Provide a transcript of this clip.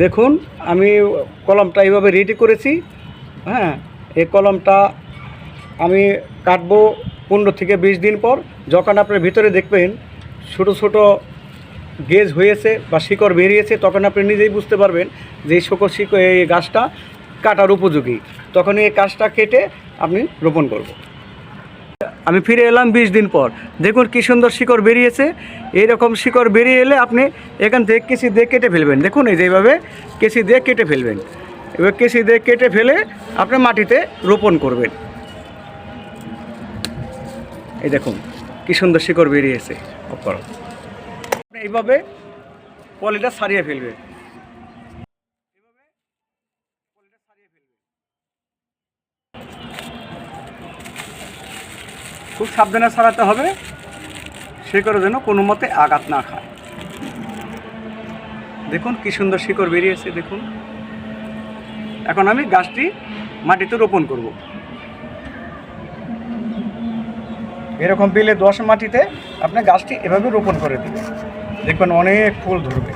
দেখুন, আমি কলমটা এইভাবে রেডি করেছি। হ্যাঁ এই কলমটা আমি কাটবো পনেরো থেকে বিশ দিন পর। যখন আপনার ভিতরে দেখবেন ছোট ছোট গেজ হয়েছে বা শিকড় বেরিয়েছে, তখন আপনি নিজেই বুঝতে পারবেন যে এই শকর শিকড়, এই গাছটা কাটার উপযোগী। তখন এই গাছটা কেটে আপনি রোপণ করব। আমি ফিরে এলাম বিশ দিন পর। দেখুন কী সুন্দর শিকড় বেরিয়েছে। এইরকম শিকড় বেরিয়ে এলে আপনি এখান থেকে কেসি দিয়ে কেটে ফেলবেন। দেখুন এই যে এইভাবে কেসি দিয়ে কেটে ফেলবেন। এবার কেসি দিয়ে কেটে ফেলে আপনি মাটিতে রোপণ করবেন। এই দেখুন কী সুন্দর শিকড় বেরিয়েছে। এইভাবে পলিটা সারিয়ে ফেলবেন। খুব সাবধানে সারাতে হবে। সে করে যেন কোনো মতে আঘাত না খায়। দেখুন কি সুন্দর শিকড় বেরিয়েছে, দেখুন। এখন আমি গাছটি মাটিতে রোপণ করব। এরকম পেলে দশ মাটিতে আপনি গাছটি এভাবে রোপণ করে দেবেন। দেখবেন অনেক ফুল ধরবে।